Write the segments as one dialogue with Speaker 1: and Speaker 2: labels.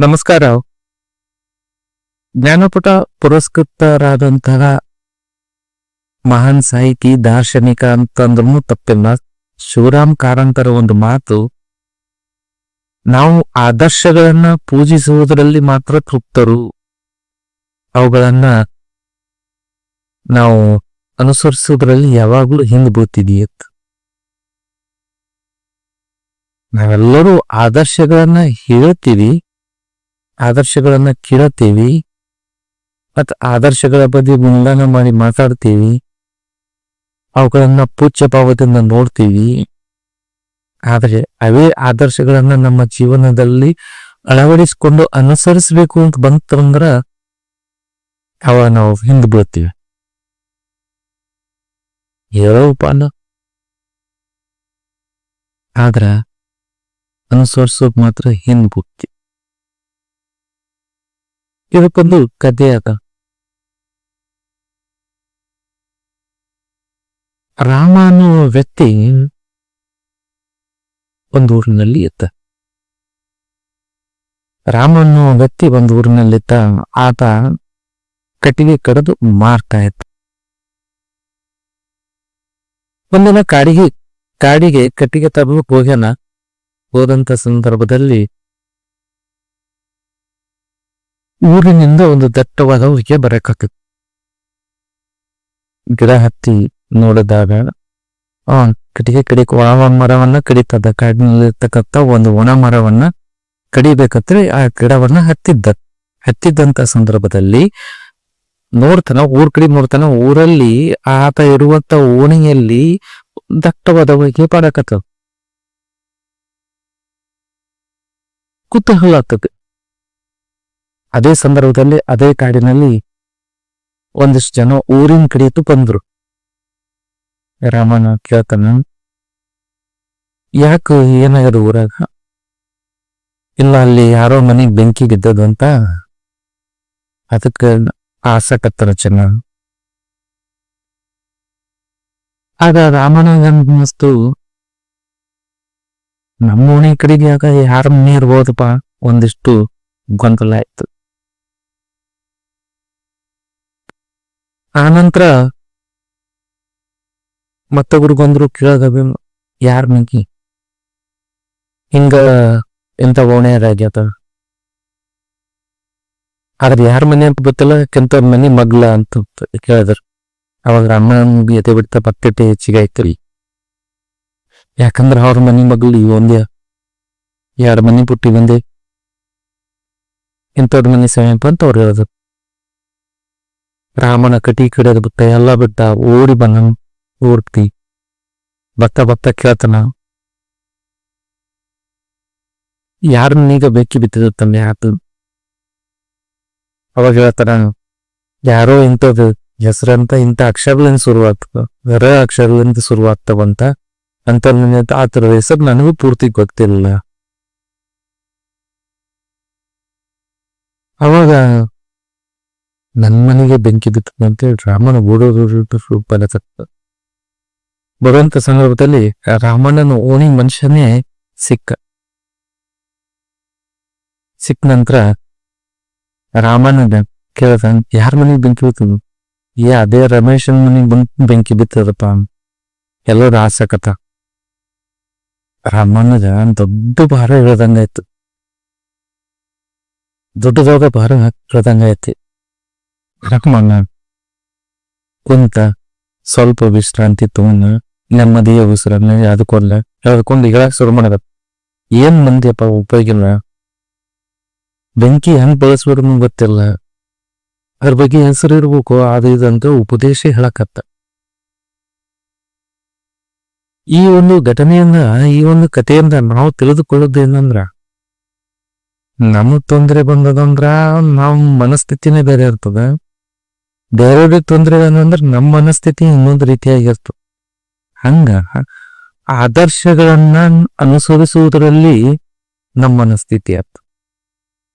Speaker 1: ನಮಸ್ಕಾರ. ಜ್ಞಾನಪುಟ ಪುರಸ್ಕೃತರಾದಂತಹ ಮಹಾನ್ ಸಾಹಿತಿ, ದಾರ್ಶನಿಕ ಅಂತಂದ್ರೂ ತಪ್ಪಿಲ್ಲ. ಶಿವರಾಮ್ ಕಾರಂತರ ಒಂದು ಮಾತು, ನಾವು ಆದರ್ಶಗಳನ್ನ ಪೂಜಿಸುವುದರಲ್ಲಿ ಮಾತ್ರ ತೃಪ್ತರು. ಅವುಗಳನ್ನ ನಾವು ಅನುಸರಿಸುವುದರಲ್ಲಿ ಯಾವಾಗಲೂ ಹಿಂದೆ ಬೀಳ್ತಿದೀಯತ್ ನಾವೆಲ್ಲರೂ ಆದರ್ಶಗಳನ್ನ ಹೇಳ್ತೀವಿ. ಆದರ್ಶಗಳನ್ನ ಕೇಳತ್ತೇವಿ, ಮತ್ತ ಆದರ್ಶಗಳ ಬಗ್ಗೆ ಗುಣಗಾನ ಮಾಡಿ ಮಾತಾಡ್ತೀವಿ, ಅವುಗಳನ್ನ ಪೂಜ್ಯ ಭಾವದಿಂದ ನೋಡ್ತೀವಿ. ಆದರೆ ಅವೇ ಆದರ್ಶಗಳನ್ನ ನಮ್ಮ ಜೀವನದಲ್ಲಿ ಅಳವಡಿಸಿಕೊಂಡು ಅನುಸರಿಸಬೇಕು ಅಂತ ಬಂತಂದ್ರ ಅವ ನಾವು ಹಿಂದ್ ಬೀಳ್ತೀವಿ. ಹೇಳೋಪಾನ ಆದ್ರ ಅನುಸರಿಸೋಕ್ ಮಾತ್ರ ಹಿಂದ್ ಬೀಳ್ತೀವಿ ಇದಕ್ಕೊಂದು ಕಥೆ ಅದ ರಾಮ ಅನ್ನುವ ವ್ಯಕ್ತಿ ಒಂದು ಊರಿನಲ್ಲಿ ಇತ್ತ ರಾಮ ಅನ್ನುವ ವ್ಯಕ್ತಿ ಒಂದು ಊರಿನಲ್ಲಿತ್ತ ಆತ ಕಟ್ಟಿಗೆ ಕಡಿದು ಮಾರ್ತಾ ಇತ್ತ ಒಂದಿನ ಕಾಡಿಗೆ ಕಾಡಿಗೆ ಕಟ್ಟಿಗೆ ತರಲು ಹೋಗ್ಯಾನ. ಹೋದಂತ ಸಂದರ್ಭದಲ್ಲಿ ಊರಿನಿಂದ ಒಂದು ದಟ್ಟವಾದ ಊರಿಗೆ ಬರಕಾಕತ್ತು ಗಿಡ ಹತ್ತಿ ನೋಡಿದಾಗ ಆ ಕಟ್ಟಿಗೆ ಕಡಿಕ ಒಣ ಮರವನ್ನ ಕಡಿತದ ಕಾಡಿನಲ್ಲಿರ್ತಕ್ಕಂಥ ಒಂದು ಒಣ ಮರವನ್ನ ಕಡಿಬೇಕಂದ್ರೆ ಆ ಗಿಡವನ್ನ ಹತ್ತಿದ್ದ. ಹತ್ತಿದ್ದಂತ ಸಂದರ್ಭದಲ್ಲಿ ನೋಡ್ತಾನ ಊರ್ ಕಡೆ ನೋಡ್ತಾನ ಊರಲ್ಲಿ ಆತ ಇರುವಂತ ಓಣಿಯಲ್ಲಿ ದಟ್ಟವಾದ ಹೊಗೆ ಬರಕತ್ತದ ಕುತೂಹಲ ಆಗ್ತದೆ. ಅದೇ ಸಂದರ್ಭದಲ್ಲಿ, ಅದೇ ಕಾಡಿನಲ್ಲಿ ಒಂದಿಷ್ಟು ಜನ ಊರಿನ ಕಡೆಯತ್ತು ಬಂದ್ರು. ರಾಮನ ಕೇಳ್ತಾನ, ಯಾಕ ಏನಾಗದ ಊರಾಗ? ಇಲ್ಲ, ಅಲ್ಲಿ ಯಾರೋ ಮನೆಗೆ ಬೆಂಕಿ ಬಿದ್ದದು ಅಂತ. ಅದಕ್ಕೆ ಆಸಕತ್ತರ ಜನ. ಆಗ ರಾಮನ ಅನ್ನಿಸ್ತು ನಮ್ಮ ಓಣಿ ಕಡೆಗೆ ಆಗ ಯಾರ ಮನೆ ಇರ್ಬೋದಪ್ಪ ಒಂದಿಷ್ಟು ಗೊಂದಲ ಆಯ್ತು. ಆನಂತರ ಮತ್ತೊಬ್ರು ಬಂದ್ರು ಕೇಳಗ ಯಾರ ಮಗಿ ಹಿಂಗ ಎಂತ ಓಣೆ ಆಗ್ಯದ ಆದ್ರೆ ಯಾರ ಮನೆ ಅಂತ ಗೊತ್ತಿಲ್ಲ ಕೆಂತ ಮನೆ ಮಗ್ಲ ಅಂತ ಕೇಳಿದ್ರು. ಅವಾಗ ರಾಮನಿಗೆ ಎದೆ ಬಿಡ್ತಾ ಪಕ್ಕಟ್ಟೆ ಹೆಚ್ಚಿಗೆ ಆಯ್ತರಿ ಯಾಕಂದ್ರ ಅವ್ರ ಮನೆ ಮಗ್ಲು ಈ ಒಂದೇ. ಎರಡು ಮನೆ ಪುಟ್ಟಿ ಬಂದೆ. ಇಂಥವ್ರ ಮನೆ ಸಮೀಪ ಅಂತ ಅವ್ರು ಹೇಳಿದ್ರು ರಾಮನ ಕಟಿ ಕಡಿಯೋದು ಬಿಟ್ಟ ಎಲ್ಲ ಬಿಟ್ಟ ಓಡಿ ಬಂದ ಓಡ್ತಿ. ಬತ್ತ ಬತ್ತ ಕೇಳ್ತಾನ. ಯಾರನ್ನೀಗ ಬೆಕ್ಕಿ ಬಿತ್ತಿದ ತಮ್ಮ ಯಾತು ಅವಾಗ ಹೇಳ್ತಾರ ಯಾರೋ ಇಂಥದ್ದು ಹೆಸರಂತ ಇಂಥ ಅಕ್ಷರಲಿಂದ ಶುರುವಾಗ್ತದ ರ ಅಕ್ಷರಲಿಂದ ಶುರುವಾಗ್ತವಂತ ಅಂತ. ಆ ಥರದ ಹೆಸರು ನನಗೂ ಪೂರ್ತಿ ಗೊತ್ತಿಲ್ಲ. ಅವಾಗ ನನ್ ಮನೆಗೆ ಬೆಂಕಿ ಬಿತ್ತದಂತೆ ರಾಮನ ಓಡೋದು ಸತ್ತ ಬರುವಂತ ಸಂದರ್ಭದಲ್ಲಿ ರಾಮಣ್ಣನ ಓಣಿ ಮನುಷ್ಯನೇ ಸಿಕ್ಕ. ಸಿಕ್ಕ ನಂತರ ರಾಮಣ್ಣ ಕೇಳ್ದ, ಯಾರ ಮನೆಗೆ ಬೆಂಕಿ ಬಿತ್ತದು ಏ, ಅದೇ ರಮೇಶನ ಮನೆಗೆ ಬಂದ್ ಬೆಂಕಿ ಬಿತ್ತದಪ್ಪ. ಎಲ್ಲರೂ ಆಸಕತ ರಾಮಣ್ಣದ ದೊಡ್ಡ ಭಾರ ಇಳದಂಗಾಯ್ತು. ದೊಡ್ಡದಾದ ಭಾರ ಇಳದಂಗಾಯ್ತು. ರಾಮಣ್ಣ ಕುಂತ ಸ್ವಲ್ಪ ವಿಶ್ರಾಂತಿ ತಗೊಂಡ ನೆಮ್ಮದಿಯ ಉಸಿರನ್ನ ಅದಕ್ಕೊಂದ ಹೇಳ್ಕೊಂಡು ಹೇಳಕ್ ಶುರು ಮಾಡದ. ಏನ್ ಮಂದಿಯಪ್ಪ ಉಪಯೋಗಿಲ್ಲ? ಬೆಂಕಿ ಹೆಂಗ್ ಬಳಸ್ಬೇಕು ಗೊತ್ತಿಲ್ಲ. ಅದ್ರ ಬಗ್ಗೆ ಹೆಸರು ಇರ್ಬೇಕು, ಅದು ಇದಂತ ಉಪದೇಶ ಹೇಳಕತ್ತ. ಈ ಒಂದು ಘಟನೆಯಿಂದ ಈ ಒಂದು ಕಥೆಯಿಂದ ನಾವು ತಿಳಿದುಕೊಳ್ಳೋದೇನಂದ್ರ ನಮಗ್ ತೊಂದರೆ ಬಂದದಂದ್ರ ನಮ್ ಮನಸ್ಥಿತಿನೇ ಬೇರೆ ಇರ್ತದ. ಬೇರೆಯವ್ರಿಗೆ ತೊಂದರೆ ಅಂದ್ರೆ ನಮ್ಮ ಮನಸ್ಥಿತಿ ಇನ್ನೊಂದು ರೀತಿಯಾಗಿರ್ತು. ಹಂಗ ಆದರ್ಶಗಳನ್ನ ಅನುಸರಿಸುವುದರಲ್ಲಿ ನಮ್ಮ ಮನಸ್ಥಿತಿ ಆಯ್ತು.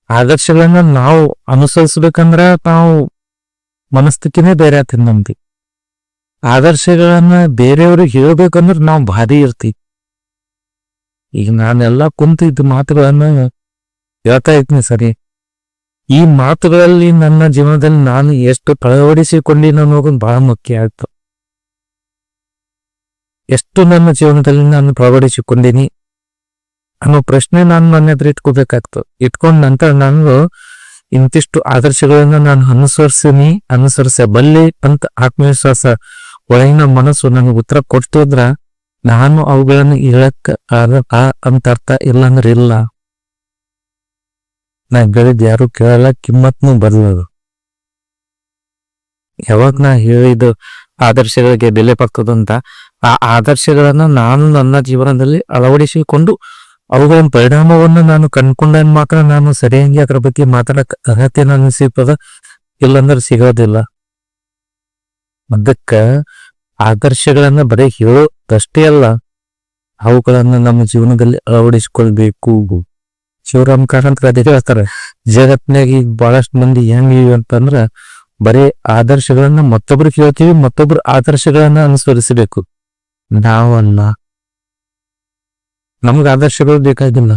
Speaker 1: ಆದರ್ಶಗಳನ್ನ ನಾವು ಅನುಸರಿಸ್ಬೇಕಂದ್ರ ನಾವು ಮನಸ್ಥಿತಿನೇ ಬೇರೆ ಆತ ನಮ್ದು. ಆದರ್ಶಗಳನ್ನ ಬೇರೆಯವ್ರಿಗೆ ಹೇಳ್ಬೇಕಂದ್ರೆ ನಾವು ಭಾರಿ ಇರ್ತಿ ಈಗ ನಾನೆಲ್ಲ ಕುಂತಿದ್ದ ಮಾತುಗಳನ್ನ ಹೇಳ್ತಾ ಇದ್ದೀನಿ ಸರಿ. ಈ ಮಾತುಗಳಲ್ಲಿ ನನ್ನ ಜೀವನದಲ್ಲಿ ನಾನು ಎಷ್ಟು ಅಳವಡಿಸಿಕೊಂಡಿನ ಅನ್ನೋದು ಬಹಳ ಮುಖ್ಯ ಆಯ್ತು. ಎಷ್ಟು ನನ್ನ ಜೀವನದಲ್ಲಿ ನಾನು ಅಳವಡಿಸಿಕೊಂಡಿನಿ ಅನ್ನೋ ಪ್ರಶ್ನೆ ನಾನು ನನ್ನ ಎದುರು ಇಟ್ಕೋಬೇಕಾಗ್ತು. ಇಟ್ಕೊಂಡ ನಂತರ ನಾನು ಇಂತಿಷ್ಟು ಆದರ್ಶಗಳನ್ನ ನಾನು ಅನುಸರಿಸಿನಿ, ಅನುಸರಿಸಬಲ್ಲೆ ಅಂತ ಆತ್ಮವಿಶ್ವಾಸ ಒಳಗಿನ ಮನಸ್ಸು ನನಗೆ ಉತ್ತರ ಕೊಡ್ತಿದ್ರ ನಾನು ಅವುಗಳನ್ನು ಹೇಳಕ್ ಆ ಅಂತ ಅರ್ಥ ಇಲ್ಲ ಅಂದ್ರೆ ಇಲ್ಲ. ನಾ ಹೇಳಿದ್ ಯಾರು ಕೇಳಲ್ಲ, ಕಿಮ್ಮತ್ನು ಬರಲದು ಯಾವಾಗ ನಾ ಹೇಳಿದ ಆದರ್ಶಗಳಿಗೆ ಬೆಲೆ ಪಕ್ಕದಂತ ಆ ಆದರ್ಶಗಳನ್ನ ನಾನು ನನ್ನ ಜೀವನದಲ್ಲಿ ಅಳವಡಿಸಿಕೊಂಡು ಅವುಗಳ ಪರಿಣಾಮವನ್ನು ನಾನು ಕಂಡ್ಕೊಂಡ ಮಾತ್ರ ನಾನು ಸರಿಯಾಗಿ ಅದರ ಬಗ್ಗೆ ಮಾತಾಡಕ್ ಅರ್ಹತೆ ನಾನು ಸಿಗ್ತದ? ಇಲ್ಲಂದ್ರೆ ಸಿಗೋದಿಲ್ಲ. ಅದಕ್ಕ ಆದರ್ಶಗಳನ್ನ ಬರೀ ಹೇಳೋದಷ್ಟೇ ಅಲ್ಲ, ಅವುಗಳನ್ನ ನಮ್ಮ ಜೀವನದಲ್ಲಿ ಅಳವಡಿಸಿಕೊಳ್ಬೇಕು. ಶಿವರಾಮ್ ಕಾರಂತರ ಅದೇ ಹೇಳ್ತಾರೆ ಜಗತ್ನಾಗ ಈಗ ಬಹಳಷ್ಟು ಮಂದಿ ಹೆಂಗಿವಿ ಅಂತಂದ್ರ ಬರೀ ಆದರ್ಶಗಳನ್ನ ಮತ್ತೊಬ್ರು ಕೇಳ್ತೀವಿ, ಮತ್ತೊಬ್ರು ಆದರ್ಶಗಳನ್ನ ಅನುಸರಿಸಬೇಕು. ನಾವನ್ನ ನಮ್ಗ ಆದರ್ಶಗಳು ಬೇಕಾಗಿಲ್ಲ.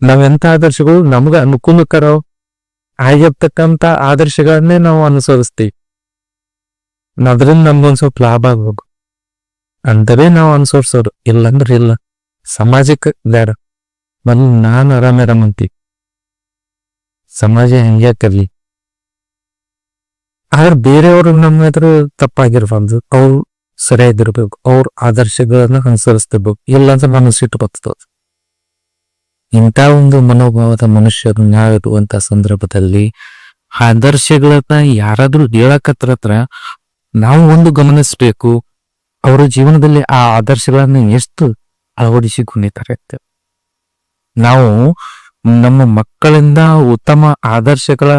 Speaker 1: ನಾವೆಂತ ಆದರ್ಶಗಳು ನಮ್ಗೆ ಅನುಕೂಲಕರ ಆಗಿರ್ತಕ್ಕಂತ ಆದರ್ಶಗಳನ್ನೇ ನಾವು ಅನುಸರಿಸ್ತೀವಿ. ಅದರಿಂದ ನಮ್ಗೊಂದ್ ಸ್ವಲ್ಪ ಲಾಭ ಆಗ್ಬೇಕು. ಅಂತವೇ ನಾವು ಅನುಸರಿಸೋರು. ಇಲ್ಲಂದ್ರೆ ಇಲ್ಲ. ಸಮಾಜಕ್ಕೆ ಬೇಡ. ಮೊದ್ಲು ನಾನು ಆರಾಮಿರಾಮಂತಿ ಸಮಾಜ ಹೆಂಗೆ ಕರ್ಲಿ ಆದ್ರೆ ಬೇರೆಯವರು ನಮ್ಮ ಎದುರು ತಪ್ಪಾಗಿರ್ಬಾರ್ದು. ಅವ್ರು ಸರಿಯಾಗಿರ್ಬೇಕು. ಅವ್ರ ಆದರ್ಶಗಳನ್ನ ಅನುಸರಿಸ್ತಿರ್ಬೇಕು ಇಲ್ಲಾಂದ್ರೆ ನಾನು ಸಿಟ್ಟು ಬರ್ತದ ಇಂಥ ಒಂದು ಮನೋಭಾವದ ಮನುಷ್ಯರು ನಾವಿರುವಂತ ಸಂದರ್ಭದಲ್ಲಿ ಆದರ್ಶಗಳನ್ನ ಯಾರಾದ್ರೂ ಹೇಳಕತ್ರ ನಾವು ಒಂದು ಗಮನಿಸ್ಬೇಕು. ಅವರ ಜೀವನದಲ್ಲಿ ಆ ಆದರ್ಶಗಳನ್ನ ಎಷ್ಟು ಅಳವಡಿಸಿಕೊಂಡಿದ್ದಾರೆ ನಾವು ನಮ್ಮ ಮಕ್ಕಳಿಂದ ಉತ್ತಮ ಆದರ್ಶಗಳ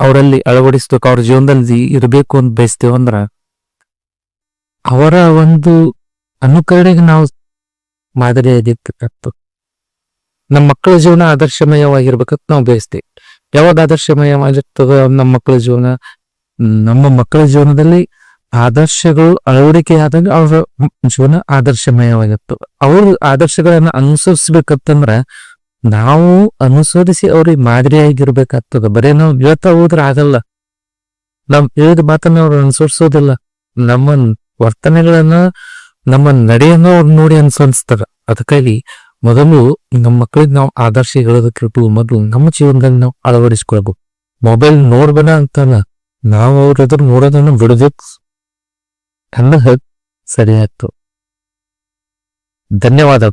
Speaker 1: ಅವರಲ್ಲಿ ಅಳವಡಿಸ್ಬೇಕು, ಅವ್ರ ಜೀವನದಲ್ಲಿ ಇರಬೇಕು ಅಂತ ಬಯಸ್ತೇವೆ ಅಂದ್ರ, ಅವರ ಒಂದು ಅನುಕರಣೆಗೆ ನಾವು ಮಾದರಿಯಾಗಿರ್ತಕ್ಕಂಥ ನಮ್ಮ ಮಕ್ಕಳ ಜೀವನ ಆದರ್ಶಮಯವಾಗಿರ್ಬೇಕಂತ ನಾವು ಬಯಸ್ತೇವೆ. ಯಾವಾಗ ಆದರ್ಶಮಯವಾಗಿರ್ತದ ನಮ್ಮ ಮಕ್ಕಳ ಜೀವನ, ನಮ್ಮ ಮಕ್ಕಳ ಜೀವನದಲ್ಲಿ ಆದರ್ಶಗಳು ಅಳವಡಿಕೆಯಾದಾಗ ಅವರ ಜೀವನ ಆದರ್ಶಮಯವಾಗಿರ್ತದೆ ಅವ್ರ ಆದರ್ಶಗಳನ್ನ ಅನುಸರಿಸ್ಬೇಕಂತಂದ್ರ ನಾವು ಅನುಸರಿಸಿ ಅವ್ರಿಗೆ ಮಾದರಿಯಾಗಿರ್ಬೇಕಾಗ್ತದ. ಬರೇ ನಾವು ಹೇಳ್ತಾ ಹೋದ್ರೆ ಆಗಲ್ಲ. ನಮ್ ಹೇಳಿದ ಮಾತನ್ನ ಅವ್ರು ಅನುಸರಿಸೋದಿಲ್ಲ. ನಮ್ಮ ವರ್ತನೆಗಳನ್ನ, ನಮ್ಮ ನಡೆಯನ್ನ ಅವ್ರು ನೋಡಿ ಅನುಸರಿಸ್ತಾರ. ಅದಕ್ಕಾಗಿ ಮೊದಲು ನಮ್ಮ ಮಕ್ಕಳಿಗೆ ನಾವು ಆದರ್ಶ ಹೇಳೋದಕ್ಕಿರ್ಬೋದು ಮೊದಲು ನಮ್ಮ ಜೀವನದಲ್ಲಿ ನಾವು ಅಳವಡಿಸ್ಕೊಳ್ಬೇಕು. ಮೊಬೈಲ್ ನೋಡ್ಬೇಡ ಅಂತಾನ ನಾವು ಅವ್ರ ಎದುರು ನೋಡೋದನ್ನ ಬಿಡಬೇಕು ಸರಿ ಆಯ್ತು ಧನ್ಯವಾದ